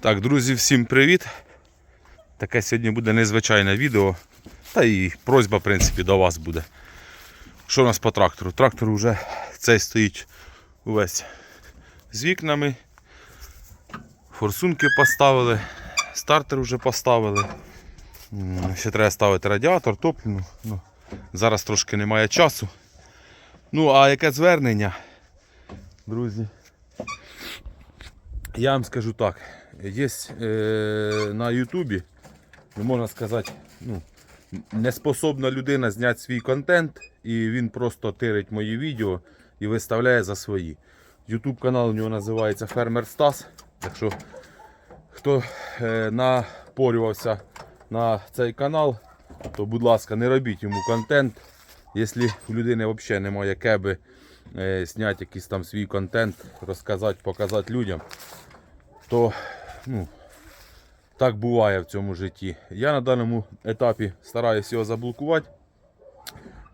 Так, друзі, всім привіт. Таке сьогодні буде незвичайне відео. Та і просьба, в принципі, до вас буде. Що у нас по трактору? Трактор вже цей стоїть увесь з вікнами. Форсунки поставили, стартер вже поставили. Ще треба ставити радіатор, топливну. Ну, зараз трошки немає часу. Ну, а яке звернення, друзі? Я вам скажу так. Є е, на Ютубі, ну, можна сказати, ну, неспособна людина зняти свій контент, і він просто тирить мої відео і виставляє за свої. Ютуб канал у нього називається Фермер Стас. Так що, хто е, напорювався на цей канал, то будь ласка, не робіть йому контент. Якщо у людини взагалі немає кеби е, зняти якийсь там свій контент, розказати, показати людям, то ну, так буває в цьому житті. Я на даному етапі стараюся його заблокувати.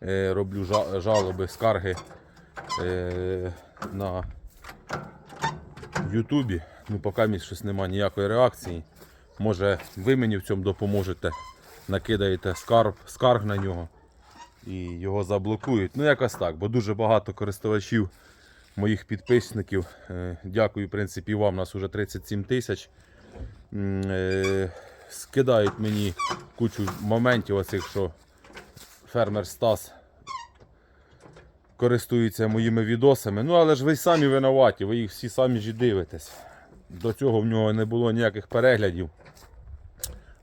Е, роблю жалоби, скарги е, на Ютубі. Ну, поки мені щось немає ніякої реакції. Може ви мені в цьому допоможете, накидаєте скарг, скарг на нього і його заблокують. Ну, якось так, бо дуже багато користувачів моїх підписників. Е, Дякую, в принципі, вам. Нас вже 37 тисяч. Е, Скидають мені кучу моментів, оцих, що фермер Стас користується моїми відосами. Ну, але ж ви самі винуваті, ви їх всі самі ж дивитесь. До цього в нього не було ніяких переглядів.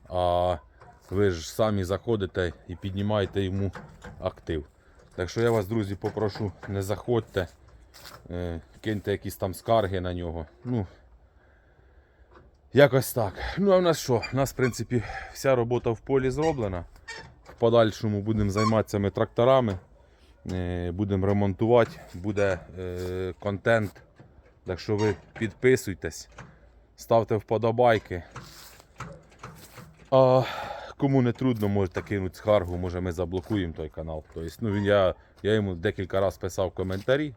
А ви ж самі заходите і піднімаєте йому актив. Так що я вас, друзі, попрошу, не заходьте, киньте якісь там скарги на нього. Ну, якось так. Ну а в нас що? У нас, в принципі, вся робота в полі зроблена. В подальшому будемо займатися ми тракторами, е, будемо ремонтувати, буде е, контент. Так що ви підписуйтесь, ставте вподобайки. А кому не трудно, можете кинути скаргу, може ми заблокуємо той канал. Тобто, ну, я, я йому декілька разів писав коментарі, е,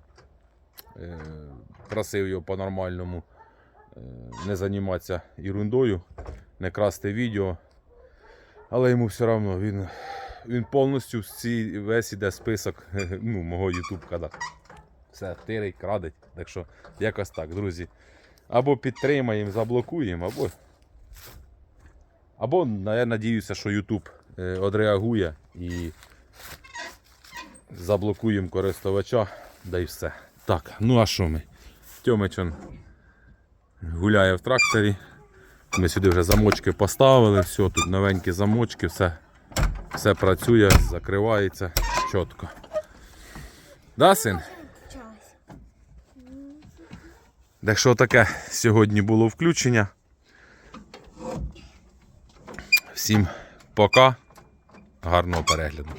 просив його по-нормальному е, не займатися ерундою, не красти відео. Але йому все одно він, він повністю весь іде список ну, мого YouTube каналу. Все, тирить, крадить. Так що якось так, друзі. Або підтримаємо, заблокуємо, або або я надіюся, що YouTube е, одреагує і заблокуємо користувача, да і все. Так, ну а що ми? Тьомич он гуляє в тракторі. Ми сюди вже замочки поставили, все, тут новенькі замочки, все, все працює, закривається чітко. Да, син? Так що таке сьогодні було включення. Всім пока. Гарного перегляду.